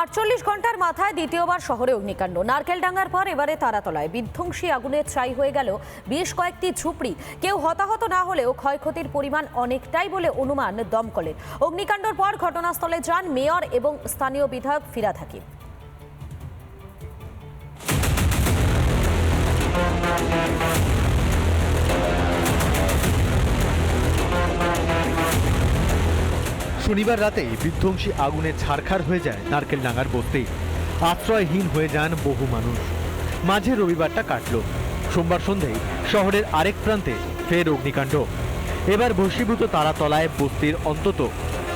আটচল্লিশ ঘণ্টার মাথায় দ্বিতীয়বার শহরে অগ্নিকাণ্ড। নারকেলডাঙ্গার পর এবারে তারাতলায় বিধ্বংসী আগুনে ছাই হয়ে গেল বেশ কয়েকটি ঝুপড়ি। কেউ হতাহত না হলেও ক্ষয়ক্ষতির পরিমাণ অনেকটাই বলে অনুমান দমকলের। অগ্নিকাণ্ডর পর ঘটনাস্থলে যান মেয়র এবং স্থানীয় বিধায়ক ফিরাদ হাকিম। শনিবার রাতেই বিধ্বংসী আগুনে ছারখার হয়ে যায় নারকেলডাঙ্গার বস্তি। আশ্রয়হীন হয়ে যান বহু মানুষ। মাঝে রবিবারটা কাটল। সোমবার সন্ধেয় শহরের আরেক প্রান্তে ফের অগ্নিকাণ্ড। এবার ভস্মীভূত তারাতলায় বস্তির অন্তত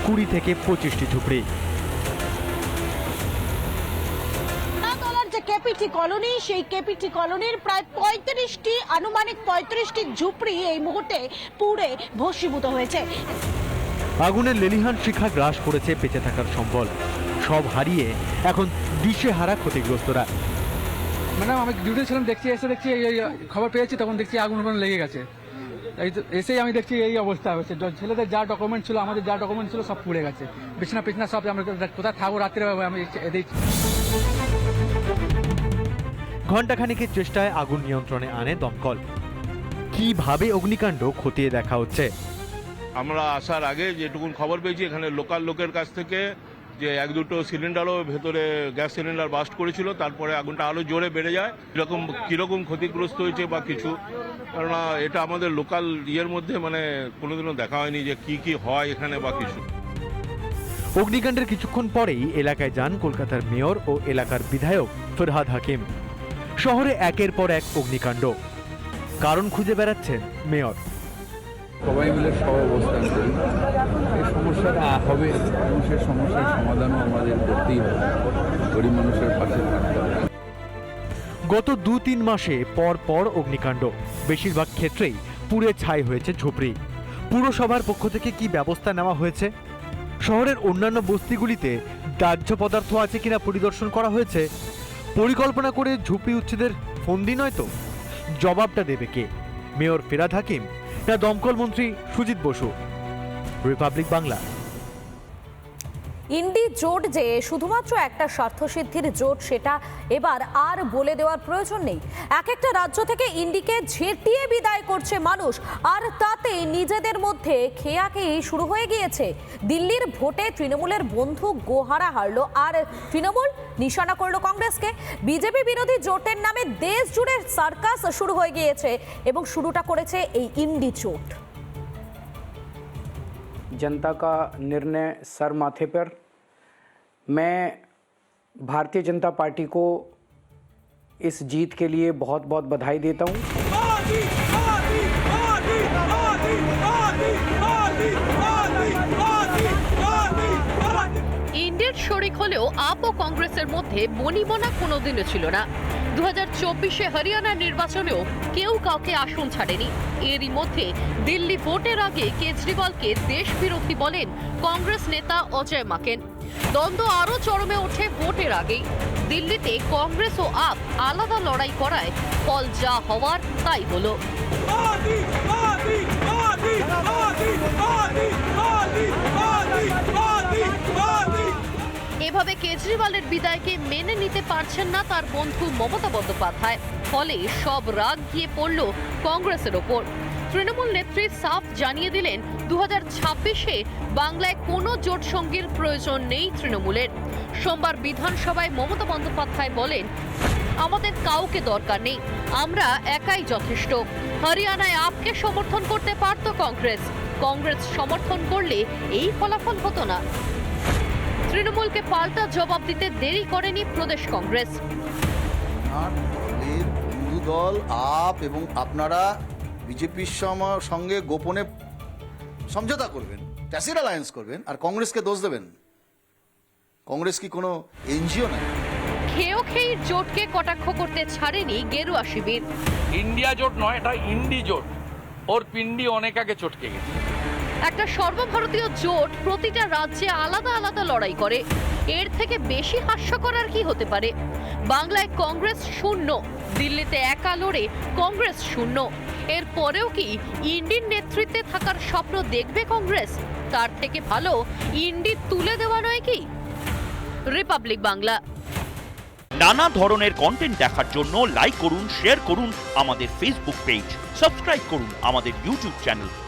কুড়ি থেকে পঁচিশটি ঝুপড়ি। কেপিটি কলোনি, সেই কেপিটি কলোনির প্রায় পঁয়ত্রিশটি, আনুমানিক পঁয়ত্রিশটি ঝুপড়ি এই মুহূর্তে পুড়ে ভস্মীভূত হয়েছে। আগুনের লেলিহান শিখা গ্রাস করেছে বেঁচে থাকার সম্বল। সব হারিয়ে এখন দিশেহারা ক্ষতিগ্রস্তরা। ম্যাডাম আমি ডিউটি ছিলাম দেখছি এসে দেখছি এই খবর পেয়েছি তখন দেখছি আগুন ফাগুন লেগে গেছে। এই তো এসেই আমি দেখছি এই অবস্থা হয়েছে। ছেলেদের যা ডকুমেন্ট ছিল আমাদের যা ডকুমেন্ট ছিল সব পুড়ে গেছে। বিছনা পিছনা সব আমরা কোথায় থাকব রাত্রে আমি এদিক ঘণ্টাখানিকের চেষ্টায় আগুন নিয়ন্ত্রণে আনে দমকল। কীভাবে অগ্নিকাণ্ড খতিয়ে দেখা হচ্ছে? আমরা আসার আগে যেটুকুন খবর পেয়েছি, এখানে লোকাল লোকের কাছ থেকে যে এক দুটো সিলিন্ডারও ভেতরে গ্যাস সিলিন্ডার বাস্ট করেছিল, তারপরে আগুনটা আরও জোরে বেড়ে যায়। কীরকম, কীরকম ক্ষতিগ্রস্ত হয়েছে বা কিছু কেননা এটা আমাদের লোকাল ইয়ের মধ্যে মানে কোনোদিনও দেখা হয়নি যে কি কি হয় এখানে বা কিছু। অগ্নিকাণ্ডের কিছুক্ষণ পরেই এলাকায় যান কলকাতার মেয়র ও এলাকার বিধায়ক ফরহাদ হাকিম। শহরে একের পর এক অগ্নিকাণ্ড। কারণ খুঁজে বেড়াচ্ছেন মেয়র। সবাই মিলে সব অবস্থান করি। এই সমস্যাটা হবে মানুষের সমস্যার সমাধানও আমাদের করতেই হবে। গরিব মানুষের পাশে থাকতে হবে। গত দু তিন মাসে পর পর অগ্নিকাণ্ড। বেশিরভাগ ক্ষেত্রেই পুড়ে ছাই হয়েছে ঝুপড়ি। পুরসভার পক্ষ থেকে কি ব্যবস্থা নেওয়া হয়েছে? শহরের অন্যান্য বস্তিগুলিতে দাহ্য পদার্থ আছে কিনা পরিদর্শন করা হয়েছে? পরিকল্পনা করে ঝুপড়ি উচ্ছেদের ফন্দি নয় তো? জবাবটা দেবে কে? মেয়র ফেরাদ হাকিম দমকল মন্ত্রী সুজিত বসু রিপাবলিক বাংলা ইন্ডি জোট যে শুধুমাত্র একটা স্বার্থসিদ্ধির জোট, সেটা এবার আর বলে দেওয়ার প্রয়োজন নেই। এক একটা রাজ্য থেকে ইন্ডিকে ঝেঁটিয়ে বিদায় করছে মানুষ, আর তাতে নিজেদের মধ্যে খেয়াখেই শুরু হয়ে গিয়েছে। দিল্লির ভোটে তৃণমূলের বন্ধু গোহারা হারলো, আর তৃণমূল নিশানা করল কংগ্রেসকে। বিজেপি বিরোধী জোটের নামে দেশ জুড়ে সার্কাস শুরু হয়ে গিয়েছে, এবং শুরুটা করেছে এই ইন্ডি জোট। जनता का निर्णय सर माथे पर। मैं भारतीय जनता पार्टी को इस जीत के लिए बहुत बहुत बधाई देता हूँ। হলেও আপ ও কংগ্রেসের মধ্যে বনিবনা কোনোদিনও ছিল না। দু হাজার চব্বিশে হরিয়ানার নির্বাচনেও কেউ কাউকে আসন ছাড়েনি। এরই মধ্যে দিল্লি ভোটের আগে কেজরিওয়ালকে দেশ বিরোধী বলেন কংগ্রেস নেতা অজয় মাকেন। দ্বন্দ্ব আরও চরমে ওঠে ভোটের আগেই। দিল্লিতে কংগ্রেস ও আপ আলাদা লড়াই করায় ফল যা হওয়ার তাই হলো। এভাবে কেজরিওয়ালের বিদায়কে মেনে নিতে পারছেন না তার বন্ধু মমতা বন্দ্যোপাধ্যায়। ফলে সব রাগ গিয়ে পড়ল কংগ্রেসের ওপর। তৃণমূল নেত্রী সাফ জানিয়ে দিলেন দু ছাব্বিশে বাংলায় কোনো জোট সঙ্গীর প্রয়োজন নেই তৃণমূলের। সোমবার বিধানসভায় মমতা বন্দ্যোপাধ্যায় বলেন, আমাদের কাউকে দরকার নেই, আমরা একাই যথেষ্ট। হরিয়ানায় আপকে সমর্থন করতে পারত কংগ্রেস। কংগ্রেস সমর্থন করলে এই ফলাফল হতো না। তৃণমূলকে পাল্টা জবাব দিতে দেরি করেনি প্রদেশ কংগ্রেস। দল আপ এবং আপনারা বিজেপির সঙ্গে গোপনে সমঝোতা করবেন ট্যাসিড অ্যালায়েন্স করবেন আর কংগ্রেসকে দোষ দেবেন। কংগ্রেস কি কোনো এনজিও নয় খেয়েও খেয়ে জোটকে কটাক্ষ করতে ছাড়েনি গেরুয়া শিবির। ইন্ডিয়া জোট নয় এটা ইন্ডি জোট। ওর পিন্ডি অনেক আগে চটকে গেছে। একটা সর্বভারতীয় জোট প্রতিটা রাজ্যে আলাদা আলাদা লড়াই করে। এর থেকে বেশি হাস্যকর আর কি হতে পারে? বাংলায় কংগ্রেস শূন্য, দিল্লিতে একা লড়ে কংগ্রেস শূন্য। এর পরেও কি ইন্ডির নেতৃত্বে থাকার স্বপ্ন দেখবে কংগ্রেস? তার থেকে ভালো ইন্ডি তুলে দেওয়া নয় কি? রিপাবলিক বাংলা। নানা ধরনের কন্টেন্ট দেখার জন্য লাইক করুন শেয়ার করুন আমাদের ফেসবুক পেজ সাবস্ক্রাইব করুন আমাদের ইউটিউব চ্যানেল